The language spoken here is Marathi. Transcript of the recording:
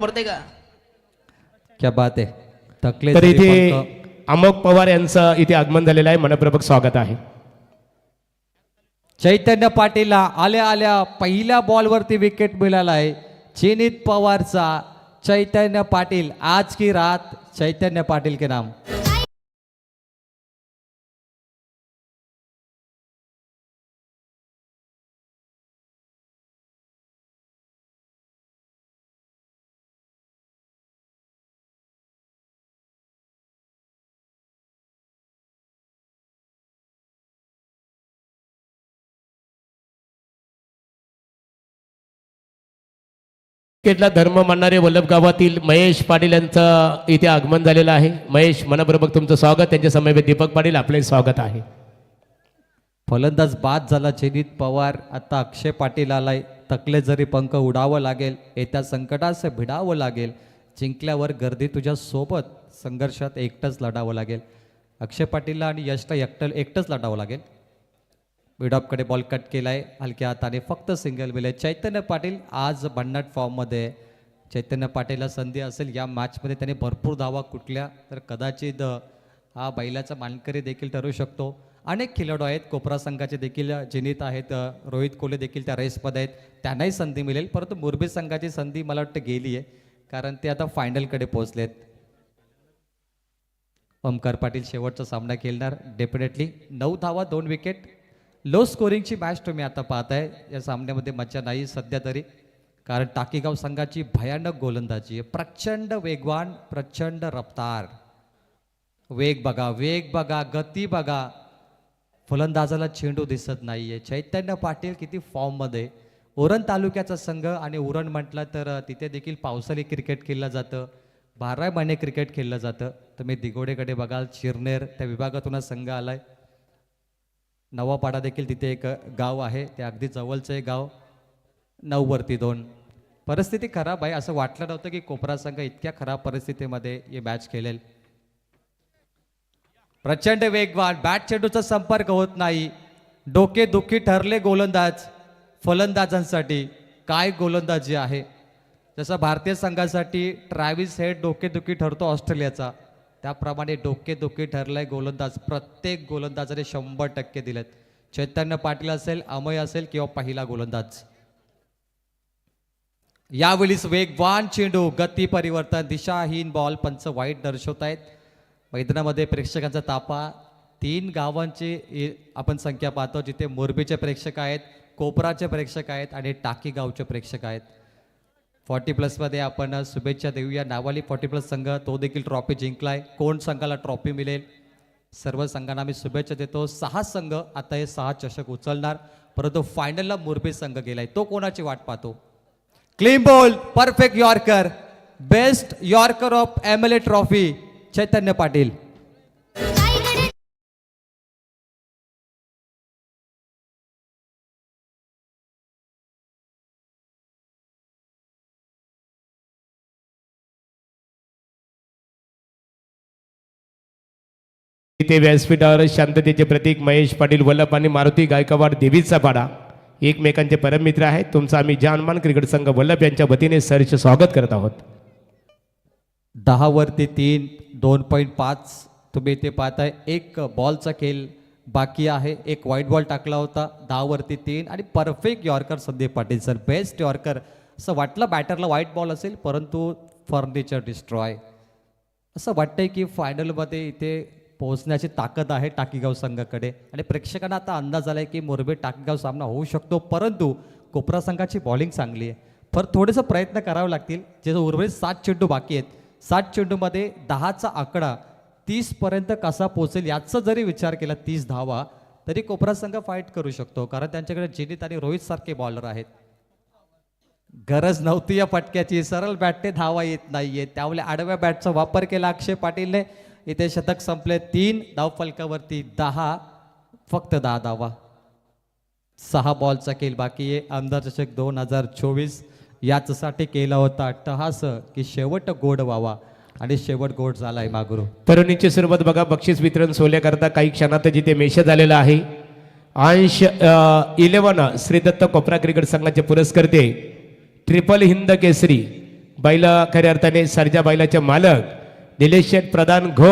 पडते का क्या बात आहे थकले तर तरी इथे. अमोक पवार यांचं इथे आगमन झालेलं आहे. मनपूर्वक स्वागत आहे. चैतन्य पाटीलला आल्या आल्या पहिल्या बॉलवरती विकेट मिळाला आहे. चिनीत पवारचा चैतन्य पाटील. आज की रात चैतन्य पाटील के नाम. क्रिकेटला धर्म मानणारे वल्लभ गावातील महेश पाटील यांचं इथे आगमन झालेलं आहे. महेश मनपूर्वक तुमचं स्वागत. त्यांच्या समवेत दीपक पाटील आपले स्वागत आहे. फलंदाज बाद झाला चिनीत पवार. आता अक्षय पाटील आलाय. तकले जरी पंख उडावं लागेल येत्या संकटास भिडावं लागेल. जिंकल्यावर गर्दी तुझ्या सोबत. संघर्षात एकटंच लढावं लागेल. अक्षय पाटीलला आणि यशला एकटं एकटंच लढावं लागेल. मिडॉपकडे बॉल कट केला आहे हलक्या हाताने फक्त सिंगल मिळेल. चैतन्य पाटील आज भन्नाट फॉर्ममध्ये चैतन्य पाटीलला संधी असेल या मॅचमध्ये त्याने भरपूर धावा कुठल्या तर कदाचित हा बैलाचा मानकरी देखील ठरू शकतो. अनेक खेळाडू आहेत कोपरा संघाचे देखील जिनीत आहेत रोहित कोहली देखील त्या रेसमध्ये आहेत. त्यांनाही संधी मिळेल परंतु मुरबी संघाची संधी मला वाटतं गेली आहे कारण ते आता फायनलकडे पोहोचलेत ओमकार पाटील शेवटचा सामना खेळणार डेफिनेटली नऊ धावा दोन विकेट लो स्कोरिंगची मॅच तुम्ही आता पाहताय. या सामन्यामध्ये मज्जा नाही सध्या तरी. कारण टाकीगाव संघाची भयानक गोलंदाजी आहे. प्रचंड वेगवान प्रचंड रफ्तार. वेग बघा वेग बघा गती बघा. फलंदाजाला चेंडू दिसत नाहीये. चैतन्य पाटील किती फॉर्ममध्ये उरण तालुक्याचा संघ आणि उरण म्हटलं तर तिथे देखील पावसाळी क्रिकेट खेळलं जातं. बारा महिने क्रिकेट खेळलं जातं. तुम्ही दिगोडेकडे बघाल चिरनेर त्या विभागातून संघ आलाय. नवापाडा देखील तिथे एक गाव आहे. ते अगदी जवळचं एक गाव. नऊवरती दोन. परिस्थिती खराब आहे. असं वाटलं नव्हतं की कोपरा संघ इतक्या खराब परिस्थितीमध्ये हे मॅच खेळेल. प्रचंड वेगवान. बॅट चेंडूचा संपर्क होत नाही. डोके दुखी ठरले गोलंदाज फलंदाजांसाठी. काय गोलंदाजी आहे? जसं भारतीय संघासाठी ट्रॅव्हिस हेड डोकेदुखी ठरतो ऑस्ट्रेलियाचा. त्याप्रमाणे डोकेदुखी ठरलंय गोलंदाज. प्रत्येक गोलंदाजाने शंभर टक्के दिलेत. चैतन्य पाटील असेल अमय असेल किंवा पहिला गोलंदाज. यावेळीस वेगवान चेंडू गती परिवर्तन दिशाहीन बॉल पंच वाईट दर्शवत आहेत. मैदानामध्ये प्रेक्षकांचा तापा तीन गावांची आपण संख्या पाहतो जिथे मोरबीचे प्रेक्षक आहेत कोपराचे प्रेक्षक आहेत आणि टाकी गावचे प्रेक्षक आहेत. फॉर्टी प्लसमध्ये आपण शुभेच्छा देऊया. नावाली फॉर्टी प्लस संघ तो देखील ट्रॉफी जिंकलाय. कोण संघाला ट्रॉफी मिळेल? सर्व संघांना आम्ही शुभेच्छा देतो. सहा संघ आता हे सहा चषक उचलणार. परंतु फायनलला मुरबे संघ गेलाय. तो कोणाची वाट पाहतो? Clean ball perfect yorker. Best yorker of M L A trophy Chaitanya Patil. इथे व्यासपीठावर शांततेचे प्रतीक महेश पाटील वल्लभ आणि मारुती गायकवाड देवीचा पाडा एकमेकांचे परममित्र आहेत. तुमचं आम्ही जानमान क्रिकेट संघ वल्लभ यांच्या वतीने सरचे स्वागत करत आहोत. दहावरती तीन दोन पॉईंट पाच तुम्ही इथे पाहताय. एक बॉलचा खेळ बाकी आहे. एक व्हाईट बॉल टाकला होता. दहावरती तीन आणि perfect yorker Sandeep Patil sir best yorker असं वाटलं बॅटरला व्हाईट बॉल असेल परंतु फर्निचर डिस्ट्रॉय असं वाटतंय की फायनलमध्ये इथे पोहोचण्याची ताकद आहे टाकीगाव संघाकडे. आणि प्रेक्षकांना आता अंदाज आलाय की मोरबे टाकीगाव सामना होऊ शकतो परंतु कोपरा संघाची बॉलिंग चांगली आहे. फार थोडेसे प्रयत्न करावे लागतील. जे उर्वरित सात चेंडू बाकी आहेत सात चेंडूमध्ये दहाचा आकडा तीसपर्यंत कसा पोहोचेल याचा जरी विचार केला तीस धावा तरी कोपरा संघ फाईट करू शकतो कारण त्यांच्याकडे जिनीत आणि रोहित सारखे बॉलर आहेत. गरज नव्हती या फटक्याची. सरळ बॅटने धावा येत नाहीये. त्यामुळे आडव्या बॅटचा वापर केला अक्षय पाटीलने. इथे शतक संपले तीन धाव फलकावरती दहा फक्त दहा धावा. सहा बॉलचा खेळ बाकी आहे. आमदार चषक दोन हजार चोवीस याचसाठी केला होता अट्टहास की शेवट गोड व्हावा. आणि शेवट गोड झालाय मागुरू. तरुणीची सुरुवात बघा. बक्षीस वितरण सोहळ्याकरता काही क्षणात जिथे मेष झालेला आहे. अंश इलेव्हन श्री दत्त कोपरा क्रिकेट संघाचे पुरस्कर्ते ट्रिपल हिंद केसरी बैल खऱ्या अर्थाने सरजा बैलाचे मालक निलेश प्रधान घो